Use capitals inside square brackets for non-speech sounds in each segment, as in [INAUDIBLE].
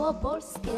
całopolskie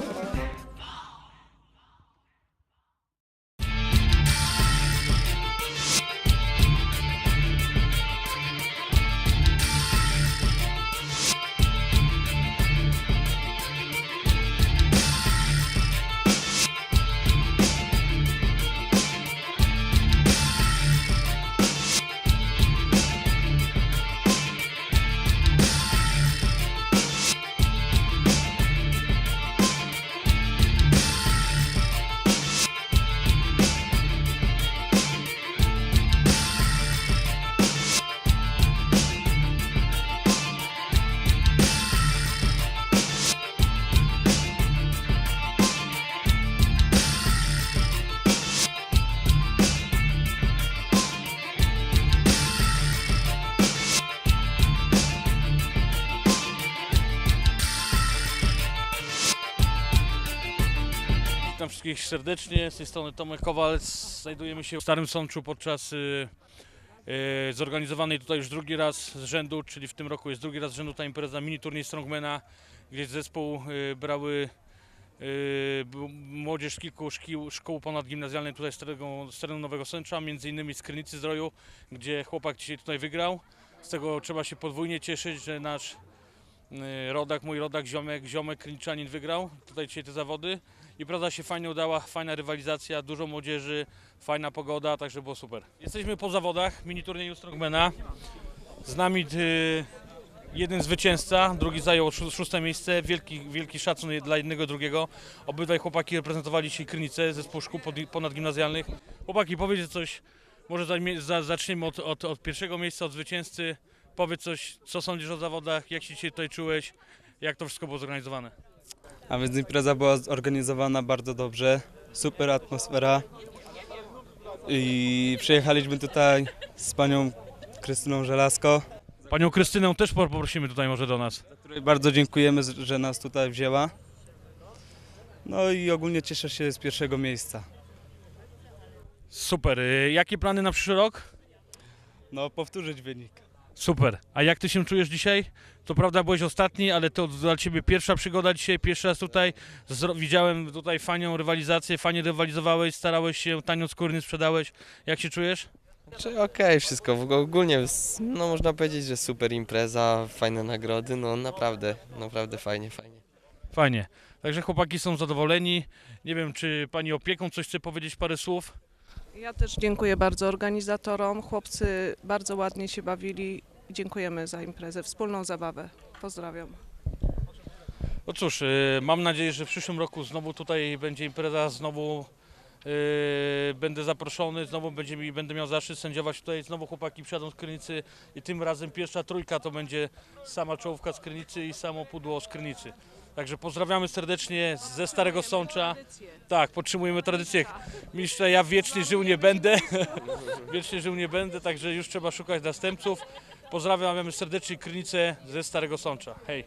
Witam wszystkich serdecznie, z tej strony Tomek Kowalec. Znajdujemy się w Starym Sączu podczas y, y, zorganizowanej tutaj już drugi raz z rzędu, czyli w tym roku jest drugi raz z rzędu ta impreza mini turniej Strongmana, gdzie zespół y, brały y, młodzież kilku szkół, szkół ponadgimnazjalnych tutaj z terenu, z terenu Nowego Sęcza, między innymi z Krynicy Zdroju, gdzie chłopak dzisiaj tutaj wygrał. Z tego trzeba się podwójnie cieszyć, że nasz y, rodak, mój rodak, ziomek, ziomek Kryniczanin wygrał tutaj dzisiaj te zawody. Impreza się fajnie udała, fajna rywalizacja, dużo młodzieży, fajna pogoda, także było super. Jesteśmy po zawodach mini turnieju Strongmana. Z nami y, jeden zwycięzca, drugi zajął szó- szóste miejsce. Wielki, wielki szacun dla jednego, drugiego. Obydwaj chłopaki reprezentowali dzisiaj Krynicę, zespół szkół ponadgimnazjalnych. Chłopaki, powiedzcie coś, może zaczniemy od, od, od pierwszego miejsca, od zwycięzcy. Powiedz coś, co sądzisz o zawodach, jak się dzisiaj tutaj czułeś, jak to wszystko było zorganizowane. A więc impreza była zorganizowana bardzo dobrze, super atmosfera. I przyjechaliśmy tutaj z panią Krystyną Żelazko, Panią Krystynę też poprosimy tutaj może do nas. której bardzo dziękujemy, że nas tutaj wzięła. No i ogólnie cieszę się z pierwszego miejsca. Super. Y, Jakie plany na przyszły rok? No, powtórzyć wynik. Super. A jak ty się czujesz dzisiaj? To prawda byłeś ostatni, ale to dla ciebie pierwsza przygoda dzisiaj, pierwszy raz tutaj. Zro- widziałem tutaj fajną rywalizację, fajnie rywalizowałeś, starałeś się, tanio skórny sprzedałeś. Jak się czujesz? Czy okej, wszystko. W ogóle ogólnie, no można powiedzieć, że super impreza, fajne nagrody, no naprawdę, naprawdę fajnie, fajnie. Fajnie. Także chłopaki są zadowoleni. Nie wiem, czy pani opieką coś chce powiedzieć parę słów? Ja też dziękuję bardzo organizatorom. Chłopcy bardzo ładnie się bawili. Dziękujemy za imprezę, wspólną zabawę. Pozdrawiam. No cóż, y, mam nadzieję, że w przyszłym roku znowu tutaj będzie impreza, znowu y, będę zaproszony, znowu będzie mi, będę miał zaszczyt sędziować tutaj, znowu chłopaki przyjadą z Krynicy i tym razem pierwsza trójka to będzie sama czołówka z Krynicy i samo pudło z Krynicy. Także pozdrawiamy serdecznie ze Starego Sącza. Tak, podtrzymujemy tradycję. Mistrza, ja wiecznie żył nie będę. [LAUGHS] wiecznie żył nie będę, także już trzeba szukać następców. Pozdrawiamy serdecznie Krynicę ze Starego Sącza. Hej.